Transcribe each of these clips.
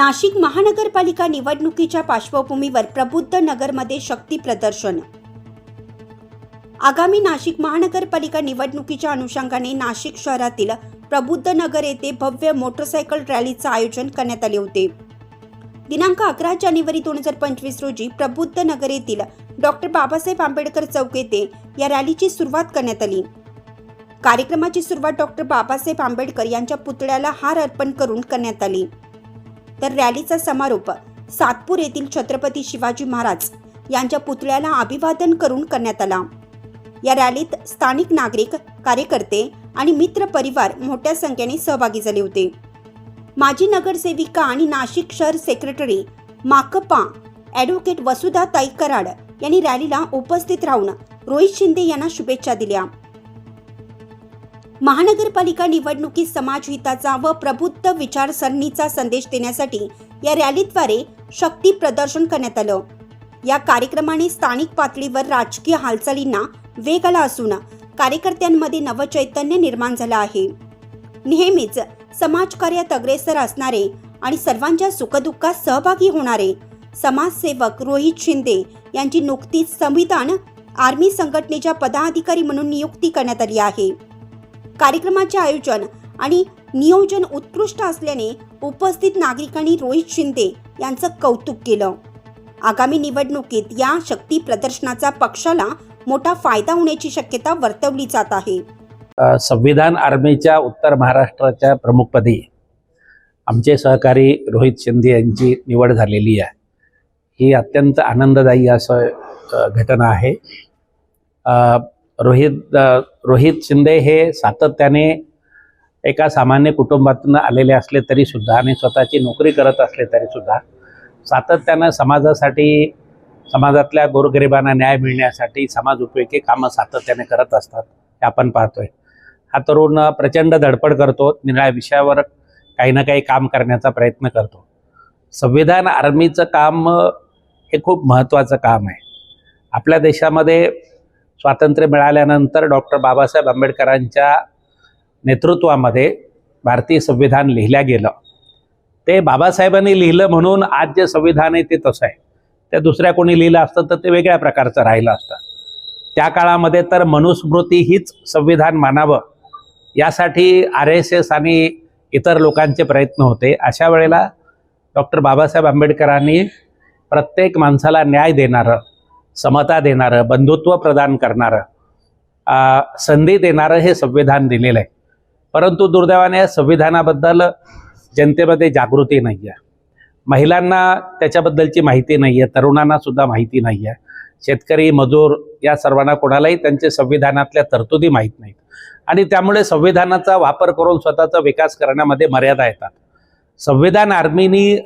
नाशिक महानगरपालिका निवडणुकीच्या पार्श्वभूमीवर प्रबुद्ध नगरमध्ये शक्ती प्रदर्शन. आगामी नाशिक महानगरपालिका निवडणुकीच्या अनुषंगाने नाशिक शहरातील प्रबुद्ध नगर येथे भव्य मोटरसायकल रॅलीचं आयोजन करण्यात आले होते. दिनांक अकरा जानेवारी दोन हजार पंचवीस रोजी प्रबुद्ध नगर येथील डॉक्टर बाबासाहेब आंबेडकर चौक येथे या रॅलीची सुरुवात करण्यात आली. कार्यक्रमाची सुरुवात डॉक्टर बाबासाहेब आंबेडकर यांच्या पुतळ्याला हार अर्पण करून करण्यात आली. तर रॅलीचा समारोप सातपूर येथील छत्रपती शिवाजी महाराज यांच्या पुतळ्याला अभिवादन करून करण्यात आला. या रॅलीत स्थानिक नागरिक कार्यकर्ते आणि मित्र परिवार मोठ्या संख्येने सहभागी झाले होते. माजी नगरसेविका आणि नाशिक शहर सेक्रेटरी माकपा ॲडव्होकेट वसुधा ताई कराड यांनी रॅलीला उपस्थित राहून रोहित शिंदे यांना शुभेच्छा दिल्या. महानगरपालिका निवडणुकीत समाजहिताचा व प्रबुद्ध विचारसरणीचा संदेश देण्यासाठी या रॅलीद्वारे शक्ती प्रदर्शन करण्यात आलं. या कार्यक्रमाने स्थानिक पातळीवर राजकीय हालचालींना वेग आला असून कार्यकर्त्यांमध्ये नवचैतन्य निर्माण झालं आहे. नेहमीच समाजकार्यात अग्रेसर असणारे आणि सर्वांच्या सुखदुःखात सहभागी होणारे समाजसेवक रोहित शिंदे यांची नुकतीच संविधान आर्मी संघटनेच्या पदाधिकारी म्हणून नियुक्ती करण्यात आली आहे. कार्यक्रमाचे आयोजन आणि नियोजन उत्कृष्ट असल्याने उपस्थित नागरिकांनी रोहित शिंदे यांचं कौतुक केलं. आगामी निवडणुकीत या शक्ती प्रदर्शनाचा पक्षाला मोठा फायदा होण्याची शक्यता वर्तवली जात आहे. संविधान आर्मीच्या उत्तर महाराष्ट्राच्या प्रमुखपदी आमचे सहकारी रोहित शिंदे यांची निवड झालेली आहे. ही अत्यंत आनंददायी असं घटना आहे. रोहित रोहित शिंदे हे सातत्याने एका सामान्य कुटुंबातून आलेले असले तरीसुद्धा आणि स्वतःची नोकरी करत असले तरीसुद्धा सातत्यानं समाजासाठी समाजातल्या गोरगरिबांना न्याय मिळण्यासाठी समाज उपयोगी कामं सातत्याने करत असतात हे आपण पाहतोय. हा तरुण प्रचंड धडपड करतो निराळ्या विषयावर काही ना काही काम करण्याचा प्रयत्न करतो. संविधान आर्मीचं काम हे खूप महत्त्वाचं काम आहे. आपल्या देशामध्ये स्वातंत्र्य मिळाल्यानंतर डॉक्टर बाबासाहेब आंबेडकरांच्या नेतृत्वामध्ये भारतीय संविधान लिहिल्या गेलं. ते बाबासाहेबांनी लिहिलं म्हणून आज जे संविधान आहे ते तसं आहे. ते दुसऱ्या कोणी लिहिलं असतं तर ते वेगळ्या प्रकारचं राहिलं असतं. त्या काळामध्ये तर मनुस्मृती हीच संविधान मानावं यासाठी आर एस एस आणि इतर लोकांचे प्रयत्न होते. अशा वेळेला डॉक्टर बाबासाहेब आंबेडकरांनी प्रत्येक माणसाला न्याय देणारं समता देणारं बंधुत्व प्रदान करणारं संधी देणारं हे संविधान दिलेलं आहे परंतु दुर्दैवाने या संविधानाबद्दल जनतेमध्ये जागृती नाही आहे महिलांना त्याच्याबद्दलची माहिती नाही आहे तरुणांना सुद्धा माहिती नाही आहे शेतकरी मजूर या सर्वांना कोणालाही त्यांचे संविधानातल्या तरतुदी माहीत नाहीत. आणि त्यामुळे संविधानाचा वापर करून स्वतःचा विकास करण्यामध्ये मर्यादा येतात. संविधान आर्मीनी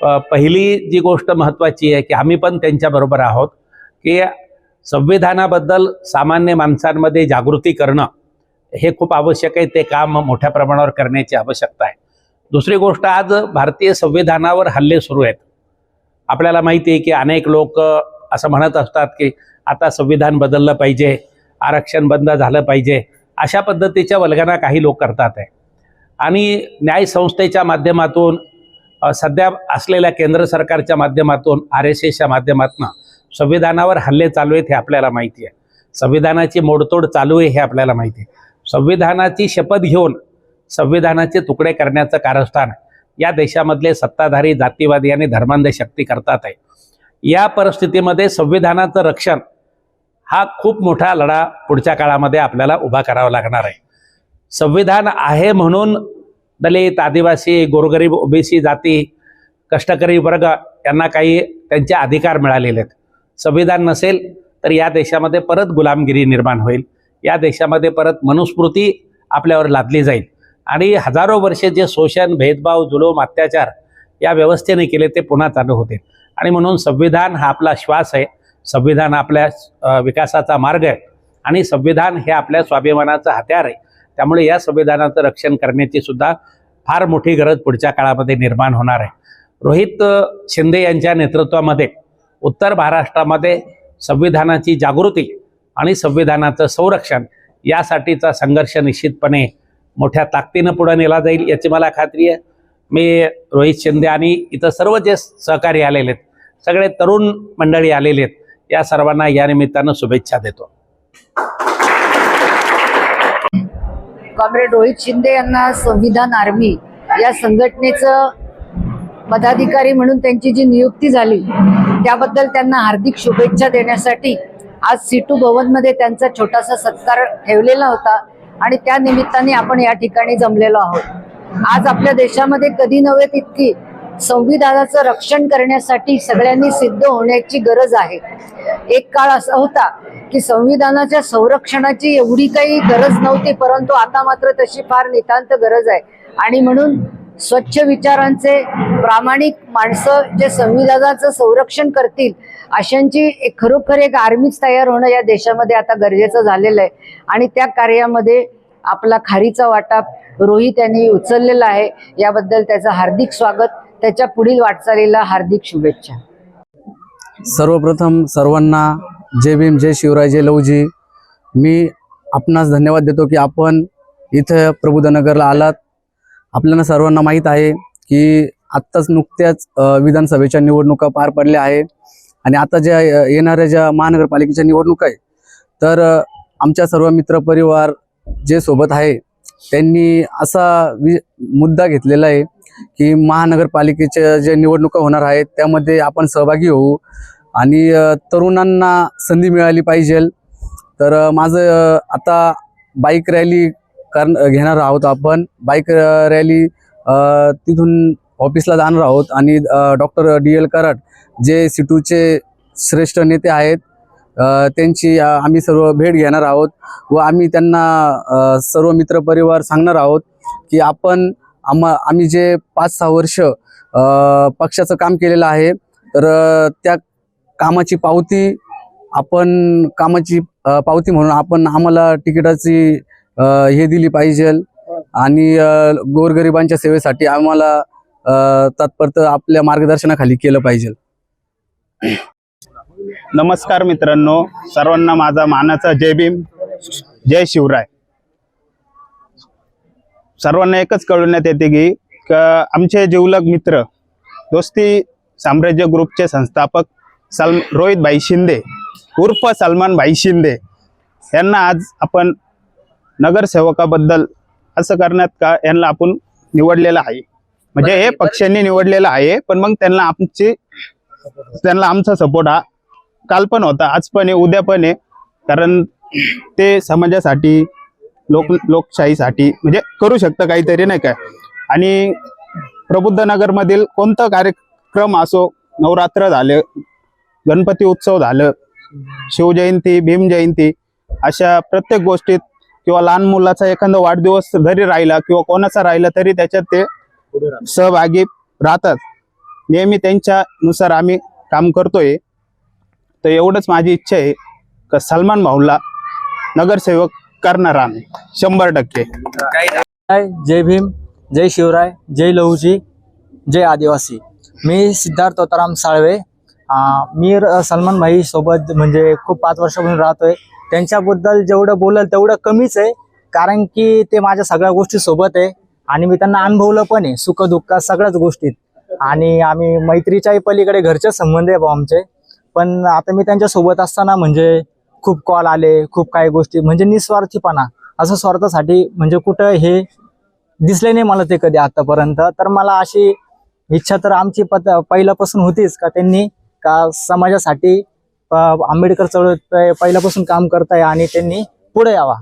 पहिली जी गोष्ट महत्त्वाची आहे की आम्ही पण त्यांच्याबरोबर आहोत की संविधानाबद्दल सामान्य माणसांमध्ये जागृती करणं हे खूप आवश्यक आहे. ते काम मोठ्या प्रमाणावर करण्याची आवश्यकता आहे. दुसरी गोष्ट आज भारतीय संविधानावर हल्ले सुरू आहेत. आपल्याला माहिती आहे की अनेक लोक असं म्हणत असतात की आता संविधान बदललं पाहिजे आरक्षण बंद झालं पाहिजे अशा पद्धतीच्या वल्गना काही लोक करतात आहे. आणि न्यायसंस्थेच्या माध्यमातून सध्या असलेल्या केंद्र सरकारच्या माध्यमातून आर एस एसच्या माध्यमातून संविधानावर हल्ले चालू आहेत हे आपल्याला माहिती आहे. संविधानाची मोडतोड चालू आहे हे आपल्याला माहिती आहे. संविधानाची शपथ घेऊन संविधानाचे तुकडे करण्याचं कारस्थान या देशामधले सत्ताधारी जातीवादी आणि धर्मांध शक्ती करतात आहे. या परिस्थितीमध्ये संविधानाचं रक्षण हा खूप मोठा लढा पुढच्या काळामध्ये आपल्याला उभा करावा लागणार आहे. संविधान आहे म्हणून दलित आदिवासी गोरगरीब ओबीसी जाती कष्टकरी वर्ग यांना काही त्यांचे अधिकार मिळालेले आहेत. संविधान नसेल तर या देशामध्ये परत गुलामगिरी निर्माण होईल. या देशामध्ये परत मनुस्मृती आपल्यावर लादली जाईल. आणि हजारो वर्षे जे शोषण भेदभाव जुलूम अत्याचार या व्यवस्थेने केले ते पुन्हा चालू होतील आणि म्हणून संविधान हा आपला श्वास आहे. संविधान आपल्या विकासाचा मार्ग आहे. आणि संविधान हे आपल्या स्वाभिमानाचं हत्यार आहे. त्यामुळे या संविधानाचं रक्षण करण्याची सुद्धा फार मोठी गरज पुढच्या काळामध्ये निर्माण होणार आहे. रोहित शिंदे यांच्या नेतृत्वामध्ये उत्तर महाराष्ट्रामध्ये संविधानाची जागृती आणि संविधानाचं संरक्षण यासाठीचा संघर्ष निश्चितपणे मोठ्या ताकदीनं पुढे नेला जाईल याची मला खात्री आहे. मी रोहित शिंदे आणि इथं सर्व जे सहकारी आलेले आहेत सगळे तरुण मंडळी आलेले आहेत या सर्वांना या निमित्तानं शुभेच्छा देतो. कॉम्रेड रोहित शिंदे यांना संविधान आर्मी या संघटनेचं पदाधिकारी म्हणून त्यांची जी नियुक्ती झाली त्याबद्दल त्यांना हार्दिक शुभेच्छा देण्यासाठी आज सिटू भवनमध्ये त्यांचा छोटासा सत्कार ठेवलेला होता आणि त्या निमित्ताने आपण या ठिकाणी जमलेलो आहोत. आज आपल्या देशामध्ये कधी नव्हे तितकी संविधानाचं रक्षण करण्यासाठी सगळ्यांनी सिद्ध होण्याची गरज आहे. एक काळ असा होता की संविधानाच्या संरक्षणाची एवढी काही गरज नव्हती परंतु आता मात्र तशी फार नितांत गरज आहे. आणि म्हणून स्वच्छ विचारांचे प्रामाणिक माणसं जे संविधानाचं संरक्षण करतील अशांची एक खरोखर एक आर्मीच तयार होणं या देशामध्ये आता गरजेचं झालेलं आहे. आणि त्या कार्यामध्ये आपला खारीचा वाटा रोहित यांनी उचललेला आहे. याबद्दल त्याचं हार्दिक स्वागत. त्याच्या पुढील वाटचालीला हार्दिक शुभेच्छा. सर्वप्रथम सर्वांना जय भीम जय शिवराय जय लवजी मी आपणास धन्यवाद देतो की आपण इथं प्रबुद्धनगरला आलात. आपल्याला सर्वांना माहीत आहे की आत्ताच नुकत्याच विधानसभेच्या निवडणुका पार पडल्या आहे. आणि आता ज्या येणाऱ्या ज्या महानगरपालिकेच्या निवडणुका आहे तर आमच्या सर्व मित्रपरिवार जे सोबत आहे त्यांनी असा वि मुद्दा घेतलेला आहे की महानगरपालिकेच्या ज्या निवडणुका होणार आहेत त्यामध्ये आपण सहभागी होऊ आणि तरुणांना संधी मिळाली पाहिजे. तर माझं आता बाईक रॅली कर घेणार आहोत आपण. बाईक रॅली तिथून ऑफिसला जाणार आहोत आणि डॉक्टर डी एल कराड जे सिटूचे श्रेष्ठ नेते आहेत त्यांची आम्ही सर्व भेट घेणार आहोत व आम्ही त्यांना सर्व मित्रपरिवार सांगणार आहोत की आपण आम्हा आम्ही जे पाच सहा वर्ष पक्षाचं काम केलेलं आहे तर त्या कामाची पावती आपण कामाची पावती म्हणून आपण आम्हाला तिकिटाची हे दिली पाहिजे आणि गोरगरिबांच्या सेवेसाठी आम्हाला अ, तात्पर्य आपल्या मार्गदर्शनाखाली केलं पाहिजे. नमस्कार मित्रांनो सर्वांना माझा मानाचा जय भीम जय शिवराय. सर्वांना एकच कळवण्यात येते की क- आमचे जिवलग मित्र दोस्ती साम्राज्य ग्रुपचे संस्थापक सल रोहित भाई शिंदे उर्फ सलमान भाई शिंदे यांना आज आपण नगरसेवकाबद्दल असं करण्यात का यांना आपण निवडलेलं आहे. म्हणजे हे पक्षांनी निवडलेलं आहे पण मग त्यांना आमची त्यांना आमचा सपोर्ट हा काल पण होता आज पण आहे उद्या पण आहे. कारण ते समाजासाठी लोक लोकशाहीसाठी म्हणजे करू शकतं काहीतरी नाही काय आणि प्रबुद्ध नगरमधील कोणता कार्यक्रम असो नवरात्र झालं गणपती उत्सव झालं शिवजयंती भीम जयंती अशा प्रत्येक गोष्टीत किंवा लहान मुलाचा एखादा वाढदिवस जरी राहिला किंवा कोणाचा राहिला तरी त्याच्यात ते सहभागी राहतात. नेहमी त्यांच्यानुसार आम्ही काम करतोय. तर एवढंच माझी इच्छा आहे. का सलमान भाऊला नगरसेवक करणार आम्ही. शंभर टक्के. जय भीम जय शिवराय जय लहूजी जय आदिवासी. मी सिद्धार्थ तोताराम साळवे. मी र- सलमान भाई सोबत म्हणजे खूप पाच वर्षापासून राहतोय. त्यांच्याबद्दल जेवढं बोलल तेवढं कमीच आहे. कारण की ते माझ्या सगळ्या गोष्टी सोबत आहे. आणि मी त्यांना अनुभवलं पण आहे. सुख दुःख सगळ्याच गोष्टीत. आणि आम्ही मैत्रीच्याही पलीकडे घरचे संबंध आहे भाऊ आमचे. पण आता मी त्यांच्यासोबत असताना म्हणजे खूप कॉल आले खूप काही गोष्टी म्हणजे निस्वार्थीपणा. असं स्वार्थासाठी म्हणजे कुठं हे दिसले नाही मला ते कधी आतापर्यंत. तर मला अशी इच्छा तर आमची पत पहिल्यापासून होतीच का त्यांनी का समाजासाठी आंबेडकर चळवळीत पहिल्यापासून काम करताय आणि त्यांनी पुढे यावा.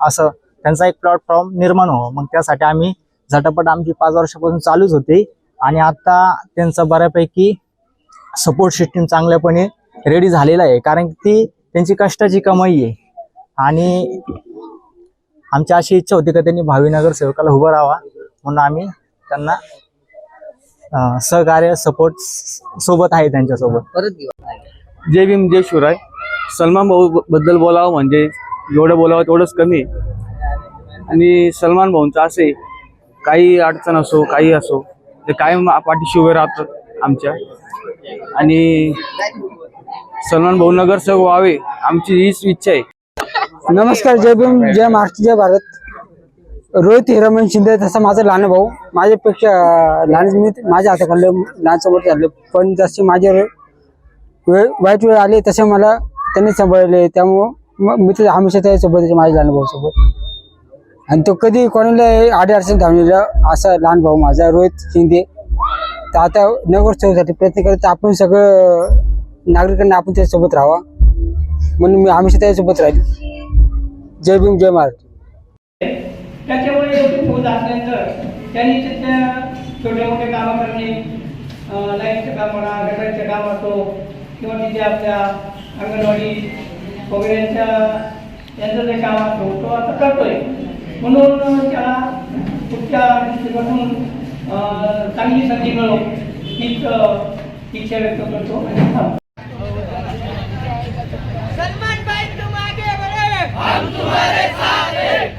असं त्यांचा एक प्लॅटफॉर्म निर्माण हो मग त्यासाठी आम्ही झटापट आमची पाच वर्षापासून चालूच होती आणि आता त्यांचा बऱ्यापैकी सपोर्ट सिस्टीम चांगल्यापणे रेडी झालेला आहे. कारण की ती त्यांची कष्टाची कमाई आहे. आणि आमची अशी इच्छा होती का त्यांनी भावी नगरसेवकाला उभं राहावा. म्हणून आम्ही त्यांना सहकार्य सपोर्ट सोबत आहे त्यांच्यासोबत. जय भीम जय शिवराय. सलमान भाऊ बद्दल बोलावं म्हणजे जेवढं बोलावं तेवढंच कमी. आहे. आणि सलमान भाऊंचं असे काही अडचण असो काही असो ते कायम पाठीशी उभे राहतात आमच्या. आणि सलमान भाऊ नगरसेवक व्हावे आमची हीच इच्छा आहे. नमस्कार जय भीम जय महाराष्ट्र जय भारत. रोहित हिरमन शिंदे तसा माझा लहान भाऊ. माझ्यापेक्षा लहान मी माझ्या हाताखाली लहान समोर झाले पण जसे माझे वेळ वाईट वेळ आले तसे मला त्यांनी सांभाळले. त्यामुळं मग मी तर हमेशा त्याच्यासोबत माझ्या लहान भाऊसोबत आणि तो कधी कोणाला आडे अडचण धावलेला असा लहान भाऊ माझा रोहित शिंदे. तर आता नगरोत्सवासाठी प्रयत्न करत आपण सगळं नागरिकांना आपण त्याच्यासोबत राहावा. म्हणून मी हमेशा त्याच्यासोबत राहील. जय भीम जय महाराष्ट्र. त्याच्यामुळे होत फौज असल्यानंतर त्यांनी छोटे मोठे कामं करणे लाईनचं लाईटचं काम म्हणा गटारचं काम असो किंवा तिथे आपल्या अंगणवाडी वगैरेच्या यांचं जे काम असतो तो आता करतोय. म्हणून त्याला पुढच्या दृष्टीपासून चांगली संधी मिळो हीच इच्छा व्यक्त करतो आणि थांबतो.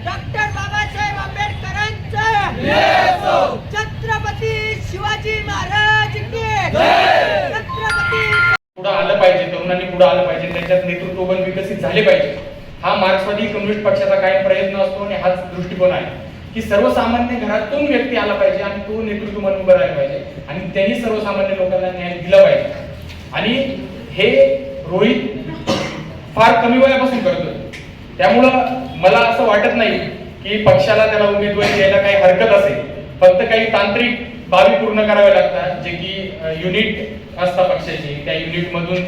डॉक्टर बाबासाहेब आंबेडकरांचं छत्रपती शिवाजी महाराज की पुढं आलं पाहिजे तरुणांनी पुढं आलं पाहिजे त्यांच्यात नेतृत्वबन विकसित झाले पाहिजे. हा मार्क्सवादी कम्युनिस्ट पक्षाचा काय प्रयत्न असतो आणि हाच दृष्टिकोन आहे. की सर्वसामान्य घरातून व्यक्ती आला पाहिजे आणि तो नेतृत्व म्हणून उभं राहिला पाहिजे? आणि त्यांनी सर्वसामान्य लोकांना न्याय दिला पाहिजे. आणि हे रोहित फार कमी वयापासून करतोय. त्यामुळं मला असं वाटत नाही की पक्षाला त्याला उमेदवारी द्यायला काही हरकत असेल. फक्त काही तांत्रिक बाबी पूर्ण कराव्या लागतात जे की युनिट असतात पक्षाची. त्या युनिटमधून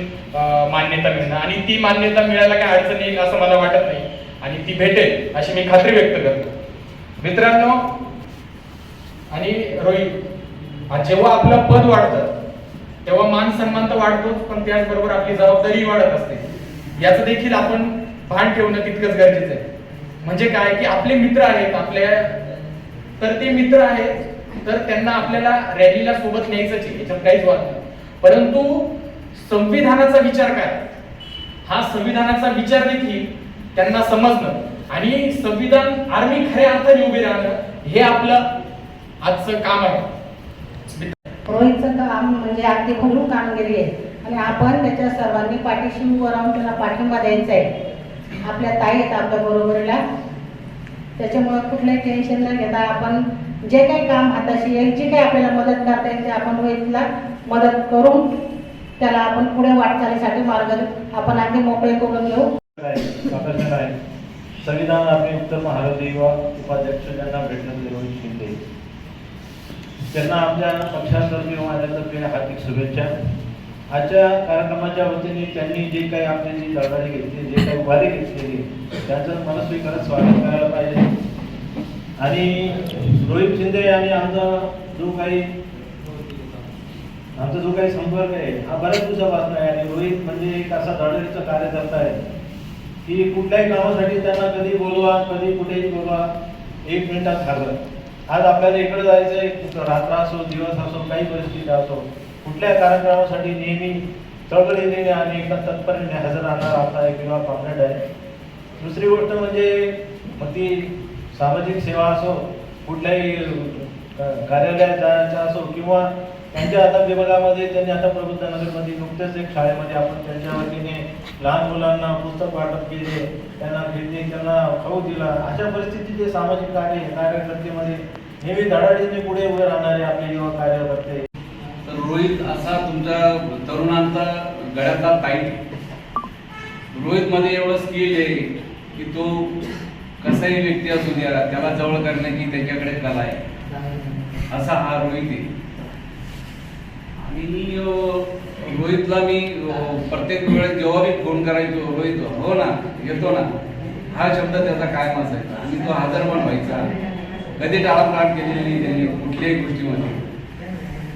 मान्यता मिळणं. आणि ती मान्यता मिळायला काही अडचण येईल असं मला वाटत नाही. आणि ती भेटेल अशी मी खात्री व्यक्त करतो. मित्रांनो आणि रोहित जेव्हा आपलं पद वाढतं तेव्हा मान सन्मान तर वाढतोच पण त्याचबरोबर आपली जबाबदारी वाढत असते. याचं देखील आपण भान ठेवणं तितकंच गरजेचं आहे. म्हणजे काय की आपले मित्र आहेत आपल्या तर ते मित्र आहेत तर त्यांना आपल्याला रॅलीला सोबत न्यायचंच आहे याच्यात काहीच वाद नाही. परंतु संविधानाचा विचार काय? हा संविधानाचा विचार देखील त्यांना समजणं आणि संविधान आर्मी खऱ्या अर्थाने उभे राहणं हे आपलं आजचं काम आहे. रोहितचं काम म्हणजे अगदी भरून कामगिरी आहे. आणि आपण त्याच्या सर्वांनी पाठीशी उभं राहून त्याला पाठिंबा द्यायचा आहे. आपल्या ताई आहेत आपल्या बरोबरीला. त्याच्यामुळं कुठलंही टेन्शन न घेता आपण जे काही काम हाताशी येईल जे काही आपल्याला मदत करता येईल ते आपण रोहितला मदत करून त्याला आपण पुढे वाटचालीसाठी मार्ग आपण अगदी मोकळे करून घेऊ. संविधान आपले उत्तर महाराष्ट्र उपाध्यक्ष ज्यांना भेटण्यात रोहित शिंदे. त्यांना आमच्या पक्षातर्फे माझ्यातर्फे हार्दिक शुभेच्छा. आजच्या कार्यक्रमाच्या वतीने त्यांनी जे काही आपली जी लढाई घेतली जे काही उभारी घेतलेली त्यांचं मनस्वी स्वागत करायला पाहिजे. आणि रोहित शिंदे आणि आमचा जो काही आमचा जो काही संपर्क आहे हा बऱ्याच दिवसापासून आहे आणि रोहित म्हणजे एक असा दळणीचा कार्यकर्ता आहे की कुठल्याही कामासाठी त्यांना कधी बोलवा कधी कुठेही बोलवा एक मिनिटात हजर आज आपल्याला इकडे जायचं आहे रात्र असो दिवस असो काही परिस्थिती असो कुठल्या कार्यक्रमासाठी नेहमी चळवळीने आणि एका तत्परतेने हजर राहणार आता एक किंवा कॉम्रेड आहे. दुसरी गोष्ट म्हणजे मग ती सामाजिक सेवा असो कुठल्याही कार्यालयात जायचं असो किंवा त्यांच्या आता विभागामध्ये त्यांनी आता प्रबुद्ध नगरमध्ये नुकतेच एक शाळेमध्ये आपण त्यांच्या वतीने लहान मुलांना पुस्तक वाटप केले त्यांना भेटले त्यांना खाऊ दिला. अशा परिस्थितीत जे सामाजिक कार्य आहे, कार्यकर्तेमध्ये नेहमी धडाडीने पुढे उभे राहणारे आपले युवा कार्यकर्ते. रोहित असा तुमच्या तरुणांचा गळ्यातला टाईट रोहितमध्ये एवढं स्किल आहे की तो कसाही व्यक्ती असू द्या त्याला जवळ करण्याची त्याच्याकडे कला आहे. असा हा रोहित आहे. आणि रोहितला मी प्रत्येक वेळेस जेव्हा मी फोन करायचो रोहित हो ना येतो ना हा शब्द त्याचा कायम असायचा. आणि तो हजर पण व्हायचा. कधी टाळाटाळ केलेली नाही त्यांनी कुठल्याही गोष्टीमध्ये.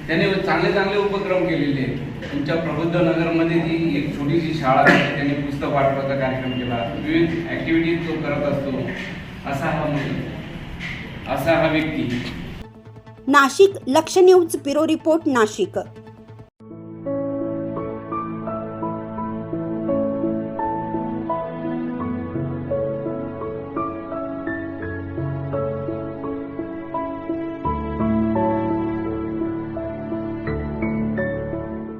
त्यांनी चांगले चांगले उपक्रम केलेले आहेत. तुमच्या प्रबुद्ध नगरमध्ये जी एक छोटीशी शाळा आहे त्यांनी पुस्तक वाटपाचा कार्यक्रम केला. विविध ॲक्टिव्हिटीज तो करत असतो. असा हा मुलगा. असा हा व्यक्ती. नाशिक लक्ष न्यूज ब्युरो रिपोर्ट नाशिक.